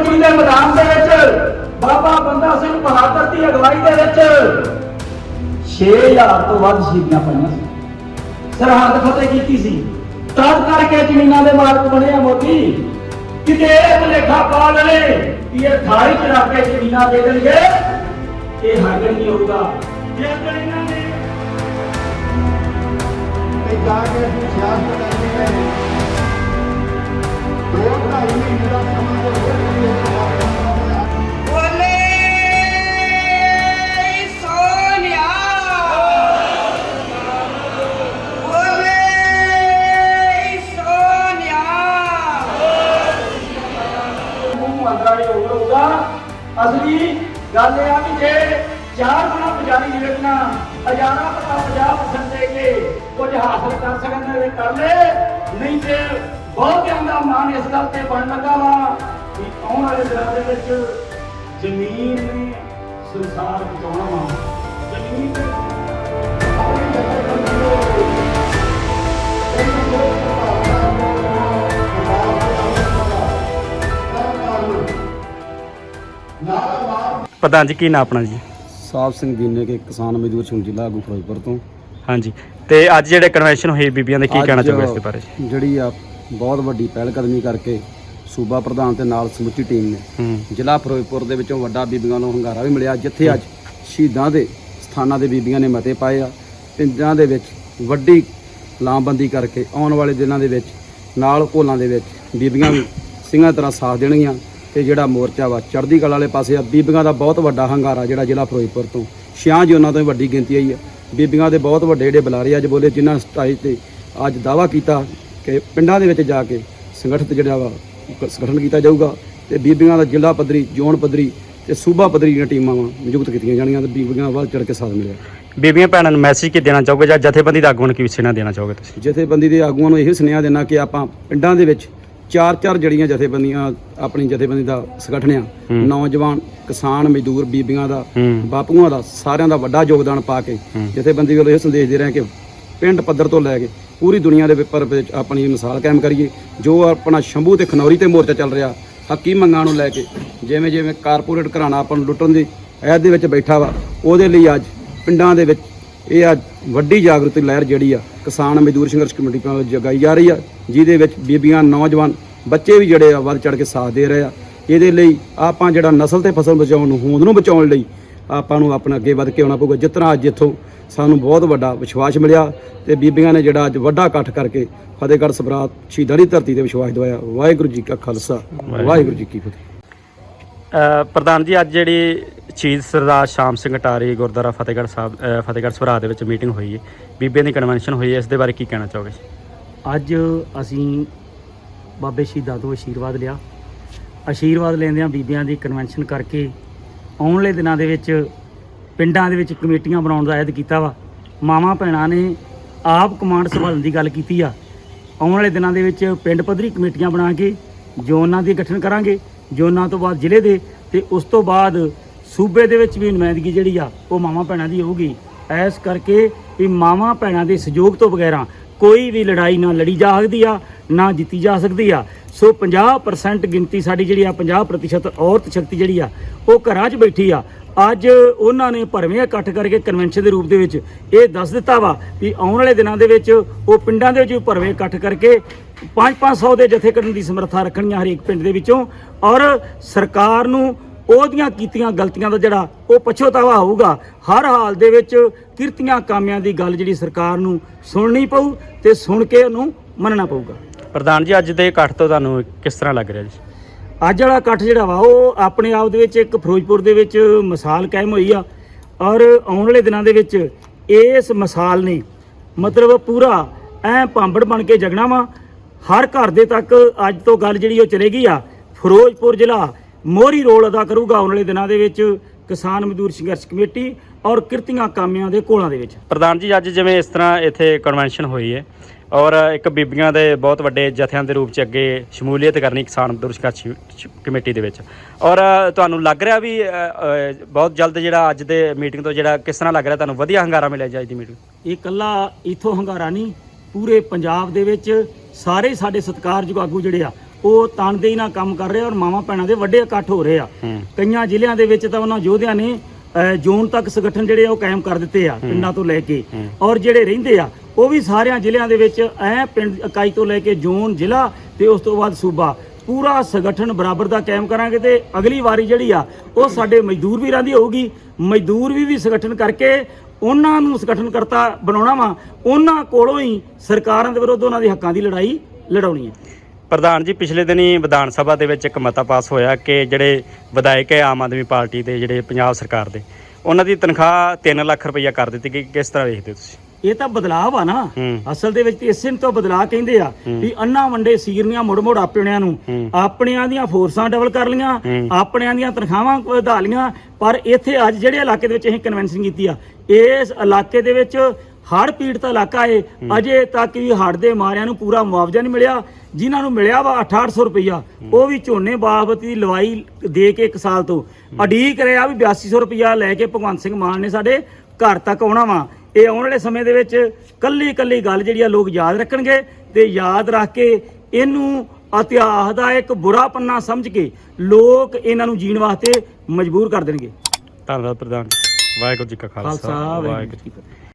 ਕਬੱਡੀ ਦੇ ਮੈਦਾਨ ਦੇ ਵਿੱਚ ਬਾਬਾ ਬੰਦਾ ਸਿੰਘ ਬਹਾਦਰ ਦੀ ਅਗਵਾਈ ਦੇ ਵਿੱਚ 6000 ਤੋਂ ਵੱਧ ਸ਼ਹੀਦੀਆਂ ਪਈਆਂ ਸੀ। ਸਰਹੱਦ ਫਤਿਹ ਕੀਤੀ ਸੀ। ਤਦ ਕਰਕੇ ਜ਼ਮੀਨਾਂ ਦੇ ਮਾਲਕ ਬਣੇ ਮੋਦੀ। ਕਿਤੇ ਇਹ ਭੁਲੇਖਾ ਪਾ ਲਵੇ ਕਿ ਇਹ ਥਾਲੀ ਚ ਰੱਖ ਕੇ ਜ਼ਮੀਨਾਂ ਦੇ ਦੇਣਗੇ, ਇਹ ਹੱਲ ਨਹੀਂ ਹੋਊਗਾ। ਜੇ ਅਗਰ ਇਹਨਾਂ ਨੇ ਤੇ ਜਾ ਕੇ ਸਿਆਸਤ ਕਰਨੀ ਹੈ। ਦੋ ਢਾਈ ਮਹੀਨੇ ਦਾ ਸਮਾਂ ਦੇ ਗੱਲ ਇਹ ਆ ਕਿ ਜੇ ਚਾਰ ਗੁਣਾ ਪੁਜਾਰੀ ਨਿਵੇਦਨਾ ਹਜ਼ਾਰਾਂ ਪਤਾ 50% ਦੇ ਕੇ ਕੁਝ ਹਾਸਲ ਕਰ ਸਕਣ ਤੇ ਕਰ ਲੈ ਨਹੀਂ ਤੇ ਬਹੁਤਿਆਂ ਦਾ ਮਾਨ ਇਸ ਗੱਲ ਤੇ ਬਣ ਲੱਗਾ ਵਾ ਕਿ ਆਉਣ ਵਾਲੇ ਦਿਨਾਂ ਦੇ ਵਿੱਚ ਜ਼ਮੀਨ ਨੇ ਸੰਸਾਰ ਬਚਾਉਣਾ ਵਾ। ਜ਼ਮੀਨ ਤੇ ਪ੍ਰਧਾਨ ਜੀ ਕੀ ਨਾਂ ਆਪਣਾ ਜੀ? ਸਾਹਿਬ ਸਿੰਘ ਦੀਨੇ ਕੇ ਕਿਸਾਨ ਮਜ਼ਦੂਰ ਸੰਘ ਜ਼ਿਲ੍ਹਾ ਆਗੂ ਫਿਰੋਜ਼ਪੁਰ ਤੋਂ। ਹਾਂਜੀ ਤੇ ਅੱਜ ਜਿਹੜੇ ਕਨਵੈਨਸ਼ਨ ਹੋਈ ਬੀਬੀਆਂ ਦੇ ਕੀ ਕਹਿਣਾ ਅੱਜ ਚਾਹੋਗੇ ਇਸ ਦੇ ਬਾਰੇ? ਜਿਹੜੀ ਆ ਬਹੁਤ ਵੱਡੀ ਪਹਿਲ ਕਦਮੀ ਕਰਕੇ ਸੂਬਾ ਪ੍ਰਧਾਨ ਤੇ ਨਾਲ ਸਮੁੱਚੀ ਟੀਮ ਨੇ। ਹੂੰ। ਜ਼ਿਲ੍ਹਾ ਫਿਰੋਜ਼ਪੁਰ ਦੇ ਵਿੱਚੋਂ ਵੱਡਾ ਬੀਬੀਆਂ ਨੂੰ ਹੰਗਾਰਾ ਵੀ ਮਿਲਿਆ। ਜਿੱਥੇ ਅੱਜ ਸ਼ਹੀਦਾਂ ਦੇ ਸਥਾਨਾਂ ਦੇ ਬੀਬੀਆਂ ਨੇ ਮਤੇ ਪਾਏ ਆ। ਪਿੰਡਾਂ ਦੇ ਵਿੱਚ ਵੱਡੀ ਲਾਮਬੰਦੀ ਕਰਕੇ ਆਉਣ ਵਾਲੇ ਦਿਨਾਂ ਦੇ ਵਿੱਚ ਨਾਲ ਘੋਲਾਂ ਦੇ ਵਿੱਚ ਬੀਬੀਆਂ ਵੀ ਸਿੰਘਾਂ ਤਰ੍ਹਾਂ ਸਾਥ ਦੇਣਗੀਆਂ। ਤੇ ਜਿਹੜਾ ਮੋਰਚਾ ਵਾ ਚੜ੍ਹਦੀ ਕਲਾ ਵਾਲੇ ਪਾਸੇ ਆ ਬੀਬੀਆਂ ਦਾ ਬਹੁਤ ਵੱਡਾ ਹੰਗਾਰਾ ਜਿਹੜਾ ਜ਼ਿਲ੍ਹਾ ਫਿਰੋਜ਼ਪੁਰ ਤੋਂ। ਛਿਆਂ ਜੋਨਾਂ ਤੋਂ ਵੀ ਵੱਡੀ ਗਿਣਤੀ ਆਈ ਆ। ਬੀਬੀਆਂ ਦੇ ਬਹੁਤ ਵੱਡੇ ਜਿਹੜੇ ਬੁਲਾਰੇ ਅੱਜ ਬੋਲੇ ਜਿਨ੍ਹਾਂ ਸਟਾਈਲ ਤੇ ਅੱਜ ਦਾਵਾ ਕੀਤਾ ਕਿ ਪਿੰਡਾਂ ਦੇ ਵਿੱਚ ਜਾ ਕੇ ਸੰਗਠਿਤ ਜਿਹੜਾ ਵਾ ਸੰਗਠਨ ਕੀਤਾ ਜਾਊਗਾ ਤੇ ਬੀਬੀਆਂ ਦਾ ਜ਼ਿਲ੍ਹਾ ਪੱਧਰੀ ਜ਼ੋਨ ਪੱਧਰੀ ਤੇ ਸੂਬਾ ਪੱਧਰੀ ਦੀਆਂ ਟੀਮਾਂ ਵਾ ਨਿਯੁਕਤ ਕੀਤੀਆਂ ਜਾਣੀਆਂ ਤੇ ਬੀਬੀਆਂ ਵੱਧ ਚੜ ਕੇ ਸਾਥ ਮਿਲਿਆ। ਬੀਬੀਆਂ ਭੈਣਾਂ ਨੂੰ ਮੈਸੇਜ ਕੀ ਦੇਣਾ ਚਾਹੋਗੇ ਜਾਂ ਜਥੇਬੰਦੀ ਦਾ ਆਗੂਆਂ ਨੂੰ ਕੀ ਸੁਨੇਹਾ ਦੇਣਾ ਚਾਹੋਗੇ ਤੁਸੀਂ? ਜਥੇਬੰਦੀ ਦੇ ਆਗੂਆਂ ਨੂੰ ਇਹ ਸੁਨੇਹਾ ਦੇਣਾ ਕਿ ਆਪਾਂ ਪਿੰਡਾਂ ਦੇ ਵਿੱਚ ਚਾਰ ਚਾਰ ਜੜੀਆਂ ਜਥੇਬੰਦੀਆਂ ਆਪਣੀ ਜਥੇਬੰਦੀ ਦਾ ਸੰਗਠਨ ਆ। ਨੌਜਵਾਨ ਕਿਸਾਨ ਮਜ਼ਦੂਰ ਬੀਬੀਆਂ ਦਾ ਬਾਪੂਆਂ ਦਾ ਸਾਰਿਆਂ ਦਾ ਵੱਡਾ ਯੋਗਦਾਨ ਪਾ ਕੇ। ਜਥੇਬੰਦੀ ਵੱਲੋਂ ਇਹ ਸੰਦੇਸ਼ ਦੇ ਰਹੇ ਕਿ ਪਿੰਡ ਪੱਧਰ ਤੋਂ ਲੈ ਕੇ ਪੂਰੀ ਦੁਨੀਆ ਦੇ ਉੱਪਰ ਵਿੱਚ ਆਪਣੀ ਮਿਸਾਲ ਕਾਇਮ ਕਰੀਏ ਜੋ ਆਪਣਾ ਸ਼ੰਭੂ ਤੇ ਖਨੌਰੀ ਤੇ ਮੋਰਚਾ ਚੱਲ ਰਿਹਾ ਹੱਕੀ ਮੰਗਾਂ ਨੂੰ ਲੈ ਕੇ ਜਿਵੇਂ ਜਿਵੇਂ ਕਾਰਪੋਰੇਟ ਘਰਾਣਾ ਆਪਾਂ ਨੂੰ ਲੁੱਟਣ ਦੀ ਐਦ ਦੇ ਵਿੱਚ ਬੈਠਾ ਵਾ ਉਹਦੇ ਲਈ ਅੱਜ ਪਿੰਡਾਂ ਦੇ ਵਿੱਚ ਇਹ ਅੱਜ ਵੱਡੀ ਜਾਗਰੂਕਤੀ ਲਹਿਰ ਜਿਹੜੀ ਆ ਕਿਸਾਨ ਮਜ਼ਦੂਰ ਸੰਘਰਸ਼ ਕਮੇਟੀ ਵੱਲੋਂ ਜਗਾਈ ਜਾ ਰਹੀ ਆ ਜਿਹਦੇ ਵਿੱਚ ਬੀਬੀਆਂ ਨੌਜਵਾਨ ਬੱਚੇ ਵੀ ਜਿਹੜੇ ਆ ਵੱਧ ਚੜ ਕੇ ਸਾਥ ਦੇ ਰਹੇ ਆ। ਇਹਦੇ ਲਈ ਆਪਾਂ ਜਿਹੜਾ ਨਸਲ ਤੇ ਫਸਲ ਬਚਾਉਣ ਨੂੰ ਹੋਂਦ ਨੂੰ ਬਚਾਉਣ ਲਈ ਆਪਾਂ ਨੂੰ ਆਪਣਾ ਅੱਗੇ ਵੱਧ ਕੇ ਆਉਣਾ ਪਊਗਾ। ਤਰ੍ਹਾਂ ਅੱਜ ਇੱਥੋਂ ਸਾਨੂੰ ਬਹੁਤ ਵੱਡਾ ਵਿਸ਼ਵਾਸ ਮਿਲਿਆ ਤੇ ਬੀਬੀਆਂ ਨੇ ਜਿਹੜਾ ਅੱਜ ਵੱਡਾ ਇਕੱਠ ਕਰਕੇ ਫਤਿਹਗੜ੍ਹ ਸਬਰਾਤ ਸ਼ਹੀਦਾਂ ਦੀ ਧਰਤੀ ਤੇ ਵਿਸ਼ਵਾਸ ਦਵਾਇਆ। ਵਾਹਿਗੁਰੂ ਜੀ ਕਾ ਖਾਲਸਾ ਵਾਹਿਗੁਰੂ ਜੀ ਕੀ ਫਤਿਹ। ਪ੍ਰਧਾਨ ਜੀ, ਅੱਜ ਜਿਹੜੀ ਸ਼ਹੀਦ ਸਰਦਾਰ ਸ਼ਾਮ ਸਿੰਘ ਟਾਰੀ ਗੁਰਦੁਆਰਾ ਫਤਿਹਗੜ੍ਹ ਸਾਹਿਬ ਫਤਿਹਗੜ੍ਹ ਸਭਰਾ ਦੇ ਵਿੱਚ ਮੀਟਿੰਗ ਹੋਈ ਹੈ। ਬੀਬੀਆਂ ਦੀ ਕਨਵੈਨਸ਼ਨ ਹੋਈ ਹੈ, ਇਸ ਦੇ ਬਾਰੇ ਕੀ ਕਹਿਣਾ ਚਾਹੋਗੇ? ਅੱਜ ਅਸੀਂ ਬਾਬੇ ਸ਼ਹੀਦਾਂ ਤੋਂ ਆਸ਼ੀਰਵਾਦ ਲਿਆ। ਆਸ਼ੀਰਵਾਦ ਲੈਂਦਿਆਂ ਬੀਬੀਆਂ ਦੀ ਕਨਵੈਨਸ਼ਨ ਕਰਕੇ ਆਉਣ ਵਾਲੇ ਦਿਨਾਂ ਦੇ ਵਿੱਚ ਪਿੰਡਾਂ ਦੇ ਵਿੱਚ ਕਮੇਟੀਆਂ ਬਣਾਉਣ ਦਾ ਆਇਦ ਕੀਤਾ ਵਾ। ਮਾਵਾਂ ਭੈਣਾਂ ਨੇ ਆਪ ਕਮਾਂਡ ਸੰਭਾਲਣ ਦੀ ਗੱਲ ਕੀਤੀ ਆ। ਆਉਣ ਵਾਲੇ ਦਿਨਾਂ ਦੇ ਵਿੱਚ ਪਿੰਡ ਪੱਧਰੀ ਕਮੇਟੀਆਂ ਬਣਾ ਕੇ ਜ਼ੋਨਾਂ ਦੀ ਗਠਨ ਕਰਾਂਗੇ ਜ਼ੋਨਾਂ ਤੋਂ ਬਾਅਦ ਜ਼ਿਲ੍ਹੇ ਦੇ ਤੇ ਉਸ ਤੋਂ ਬਾਅਦ ਸੂਬੇ ਦੇ ਵਿੱਚ ਵੀ ਨੁਮਾਇੰਦਗੀ ਜਿਹੜੀ ਆ, ਉਹ ਮਾਵਾਂ ਭੈਣਾਂ ਦੀ ਹੋਊਗੀ। ਐਸ ਕਰਕੇ ਵੀ ਮਾਵਾਂ ਭੈਣਾਂ ਦੇ ਸਹਿਯੋਗ ਤੋਂ ਬਗੈਰਾ ਕੋਈ ਵੀ ਲੜਾਈ ਨਾ ਲੜੀ ਜਾ ਸਕਦੀ ਆ, ਨਾ ਜਿੱਤੀ ਜਾ ਸਕਦੀ ਆ। ਸੋ 50% ਗਿਣਤੀ ਸਾਡੀ ਜਿਹੜੀ ਆ 50% ਔਰਤ ਸ਼ਕਤੀ ਜਿਹੜੀ ਆ, ਉਹ ਘਰਾਂ 'ਚ ਬੈਠੀ ਆ। ਅੱਜ ਉਹਨਾਂ ਨੇ ਭਰਵੇਂ ਇਕੱਠ ਕਰਕੇ ਕਨਵੈਨਸ਼ਨ ਦੇ ਰੂਪ ਦੇ ਵਿੱਚ ਇਹ ਦੱਸ ਦਿੱਤਾ ਵਾ ਵੀ ਆਉਣ ਵਾਲੇ ਦਿਨਾਂ ਦੇ ਵਿੱਚ ਉਹ ਪਿੰਡਾਂ ਦੇ ਵਿੱਚ ਭਰਵੇਂ ਇਕੱਠ ਕਰਕੇ 5-500 ਦੇ ਜਥੇ ਕੱਢਣ ਦੀ ਸਮਰੱਥਾ ਰੱਖਣੀਆਂ ਹਰੇਕ ਪਿੰਡ ਦੇ ਵਿੱਚੋਂ। ਔਰ ਸਰਕਾਰ ਨੂੰ ਉਹਦੀਆਂ ਕੀਤੀਆਂ ਗਲਤੀਆਂ ਦਾ ਜਿਹੜਾ ਉਹ ਪਛਤਾਵਾ ਹੋਊਗਾ। ਹਰ ਹਾਲ ਦੇ ਵਿੱਚ ਕਿਰਤੀਆਂ ਕਾਮਿਆਂ ਦੀ ਗੱਲ ਜਿਹੜੀ ਸਰਕਾਰ ਨੂੰ ਸੁਣਨੀ ਪਊ ਤੇ ਸੁਣ ਕੇ ਉਹਨੂੰ ਮੰਨਣਾ ਪਊਗਾ। ਪ੍ਰਧਾਨ ਜੀ, ਅੱਜ ਦੇ ਇਕੱਠ ਤੋਂ ਤੁਹਾਨੂੰ ਕਿਸ ਤਰ੍ਹਾਂ ਲੱਗ ਰਿਹਾ ਜੀ? ਅੱਜ ਵਾਲਾ ਇਕੱਠ ਜਿਹੜਾ ਵਾ, ਉਹ ਆਪਣੇ ਆਪ ਦੇ ਵਿੱਚ ਇੱਕ ਫਿਰੋਜ਼ਪੁਰ ਦੇ ਵਿੱਚ ਮਿਸਾਲ ਕਾਇਮ ਹੋਈ ਆ ਔਰ ਆਉਣ ਵਾਲੇ ਦਿਨਾਂ ਦੇ ਵਿੱਚ ਇਸ ਮਿਸਾਲ ਨੇ ਮਤਲਬ ਪੂਰਾ ਐ ਭਾਂਬੜ ਬਣ ਕੇ ਜਗਣਾ ਵਾ। ਹਰ ਘਰ ਦੇ ਤੱਕ ਅੱਜ ਤੋਂ ਗੱਲ ਜਿਹੜੀ ਉਹ ਚਲੇਗੀ ਆ, ਫਿਰੋਜ਼ਪੁਰ ਜ਼ਿਲ੍ਹਾ ਮੋਹਰੀ ਰੋਲ ਅਦਾ ਕਰੂਗਾ ਆਉਣ ਵਾਲੇ ਦਿਨਾਂ ਦੇ ਵਿੱਚ ਕਿਸਾਨ ਮਜ਼ਦੂਰ ਸੰਘਰਸ਼ ਕਮੇਟੀ ਔਰ ਕਿਰਤੀਆਂ ਕਾਮਿਆਂ ਦੇ ਕੋਲਾਂ ਦੇ ਵਿੱਚ। ਪ੍ਰਧਾਨ ਜੀ, ਅੱਜ ਜਿਵੇਂ ਇਸ ਤਰ੍ਹਾਂ ਇੱਥੇ ਕਨਵੈਨਸ਼ਨ ਹੋਈ ਹੈ ਔਰ ਇੱਕ ਬੀਬੀਆਂ ਦੇ ਬਹੁਤ ਵੱਡੇ ਜਥਿਆਂ ਦੇ ਰੂਪ ਚ ਅੱਗੇ ਸ਼ਮੂਲੀਅਤ ਕਰਨੀ ਕਿਸਾਨ ਮਜ਼ਦੂਰ ਸੰਘਰਸ਼ ਸ਼- ਕਮੇਟੀ ਦੇ ਵਿੱਚ। ਔਰ ਤੁਹਾਨੂੰ ਲੱਗ ਰਿਹਾ ਵੀ ਬਹੁਤ ਜਲਦ ਜਿਹੜਾ ਅੱਜ ਦੇ ਮੀਟਿੰਗ ਤੋਂ ਜਿਹੜਾ ਕਿਸ ਤਰ੍ਹਾਂ ਲੱਗ ਰਿਹਾ ਤੁਹਾਨੂੰ ਵਧੀਆ ਹੰਗਾਰਾ ਮਿਲਿਆ ਜੀ ਅੱਜ ਦੀ ਮੀਟਿੰਗ? ਇਹ ਕੱਲਾ ਇਥੋਂ ਹੰਗਾਰਾ ਨਹੀਂ ਪੂਰੇ ਪੰਜਾਬ ਦੇ ਵਿੱਚ ਸਾਰੇ ਸਾਡੇ ਸਤਿਕਾਰਯੋਗ ਆਗੂ ਜਿਹੜੇ ਆ ਉਹ ਤਨਦੇਹੀ ਨਾਲ ਕੰਮ ਕਰ ਰਹੇ ਔਰ ਮਾਵਾਂ ਭੈਣਾਂ ਦੇ ਵੱਡੇ ਇਕੱਠ ਹੋ ਰਹੇ ਆ। ਹੂੰ। ਕਈਆਂ ਜ਼ਿਲ੍ਹਿਆਂ ਦੇ ਵਿੱਚ ਤਾਂ ਉਹਨਾਂ ਯੋਧਿਆਂ ਨੇ ਜ਼ੋਨ ਤੱਕ ਸੰਗਠਨ ਜਿਹੜੇ ਆ ਉਹ ਕਾਇਮ ਕਰ ਦਿੱਤੇ ਆ ਪਿੰਡਾਂ ਤੋਂ ਲੈ ਕੇ। ਔਰ ਜਿਹੜੇ ਰਹਿੰਦੇ ਆ ਉਹ ਵੀ ਸਾਰਿਆਂ ਜ਼ਿਲ੍ਹਿਆਂ ਦੇ ਵਿੱਚ ਐ ਪਿੰਡ ਇਕਾਈ ਤੋਂ ਲੈ ਕੇ ਜ਼ੋਨ ਜ਼ਿਲ੍ਹਾ ਤੇ ਉਸ ਤੋਂ ਬਾਅਦ ਸੂਬਾ। ਪੂਰਾ ਸੰਗਠਨ ਬਰਾਬਰ ਦਾ ਕਾਇਮ ਕਰਾਂਗੇ ਤੇ ਅਗਲੀ ਵਾਰੀ ਜਿਹੜੀ ਆ, ਉਹ ਸਾਡੇ ਮਜ਼ਦੂਰ ਵੀਰਾਂ ਦੀ ਹੋਊਗੀ। ਮਜ਼ਦੂਰ ਵੀ ਵੀ ਸੰਗਠਨ ਕਰਕੇ ਉਹਨਾਂ ਨੂੰ ਸੰਗਠਨ ਕਰਤਾ ਬਣਾਉਣਾ ਵਾ। ਉਹਨਾਂ ਕੋਲੋਂ ਹੀ ਸਰਕਾਰਾਂ ਦੇ ਵਿਰੁੱਧ ਉਹਨਾਂ ਦੇ ਹੱਕਾਂ ਦੀ ਲੜਾਈ ਲੜਾਉਣੀ ਹੈ। ਪ੍ਰਧਾਨ ਜੀ, ਪਿਛਲੇ ਦਿਨੀ ਵਿਧਾਨ ਸਭਾ ਦੇ ਵਿੱਚ ਇੱਕ ਮਤਾ ਪਾਸ ਹੋਇਆ ਕਿ ਜਿਹੜੇ ਵਿਧਾਇਕ ਹੈ, ਆਮ ਆਦਮੀ ਪਾਰਟੀ ਦੇ ਜਿਹੜੇ ਪੰਜਾਬ ਸਰਕਾਰ ਦੇ, ਉਹਨਾਂ ਦੀ ਤਨਖਾਹ 3 ਲੱਖ ਰੁਪਈਆ ਕਰ ਦਿੱਤੀ ਗਈ। ਕਿਸ ਤਰ੍ਹਾਂ ਵੇਖਦੇ ਹੋ ਤੁਸੀਂ? ਇਹ ਤਾਂ ਬਦਲਾਅ ਆ ਨਾ। ਅਸਲ ਦੇ ਵਿੱਚ ਤੇ ਇਸੇ ਨੂੰ ਤਾਂ ਬਦਲਾਅ ਕਹਿੰਦੇ ਆ ਵੀ ਅੰਨਾ ਵੰਡੇ ਸੀਰਨੀਆਂ ਮੁੜ ਮੁੜ ਆਪਣਿਆਂ ਨੂੰ। ਆਪਣਿਆਂ ਦੀਆਂ ਫੋਰਸਾਂ ਡਬਲ ਕਰ ਲੀਆਂ। ਆਪਣਿਆਂ ਦੀਆਂ ਤਨਖਾਹਾਂ ਵਧਾ ਲੀਆਂ ਪਰ ਇੱਥੇ ਅੱਜ ਜਿਹੜੇ ਇਲਾਕੇ ਦੇ ਵਿੱਚ ਅਸੀਂ ਕਨਵੈਨਸ਼ਨ ਕੀਤੀ ਆ ਇਸ ਇਲਾਕੇ ਦੇ ਵਿੱਚ ਹੜ੍ਹ ਪੀੜਤ ਇਲਾਕਾ ਏ। ਅਜੇ ਤੱਕ ਵੀ ਹੜ੍ਹ ਦੇ ਮਾਰਿਆਂ ਨੂੰ ਪੂਰਾ ਮੁਆਵਜ਼ਾ ਨਹੀਂ ਮਿਲਿਆ। ਜਿਨ੍ਹਾਂ ਨੂੰ ਮਿਲਿਆ ਵਾ 6800 ਰੁਪਈਆ ਉਹ ਵੀ ਝੋਨੇ ਬਾਬਤ ਦੀ ਲਵਾਈ ਦੇ ਕੇ ਇੱਕ ਸਾਲ ਤੋਂ। ਅਡੀਕ ਰਿਹਾ ਵੀ 8200 ਰੁਪਈਆ ਲੈ ਕੇ ਭਗਵੰਤ ਸਿੰਘ ਮਾਨ ਨੇ ਸਾਡੇ ਘਰ ਤੱਕ ਆਉਣਾ ਵਾ। ਇਹ ਆਉਣ ਵਾਲੇ ਸਮੇਂ ਦੇ ਵਿੱਚ ਕੱਲੀ ਕੱਲੀ ਗੱਲ ਜਿਹੜੀ ਆ ਲੋਕ ਯਾਦ ਰੱਖਣਗੇ ਤੇ ਯਾਦ ਰੱਖ ਕੇ ਇਹਨੂੰ ਇਤਿਹਾਸ ਦਾ ਇੱਕ ਬੁਰਾ ਪੰਨਾ ਸਮਝ ਕੇ ਲੋਕ ਇਹਨਾਂ ਨੂੰ ਜੀਣ ਵਾਸਤੇ ਮਜਬੂਰ ਕਰ ਦੇਣਗੇ। ਧੰਨਵਾਦ ਪ੍ਰਧਾਨ ਵਾਹਿਗੁਰੂ ਜੀ ਕਾ ਖਾਲਸਾ ਖਾਲਸਾ ਵਾਹਿਗੁਰੂ ਜੀ ਕੀ ਫਤਿਹ।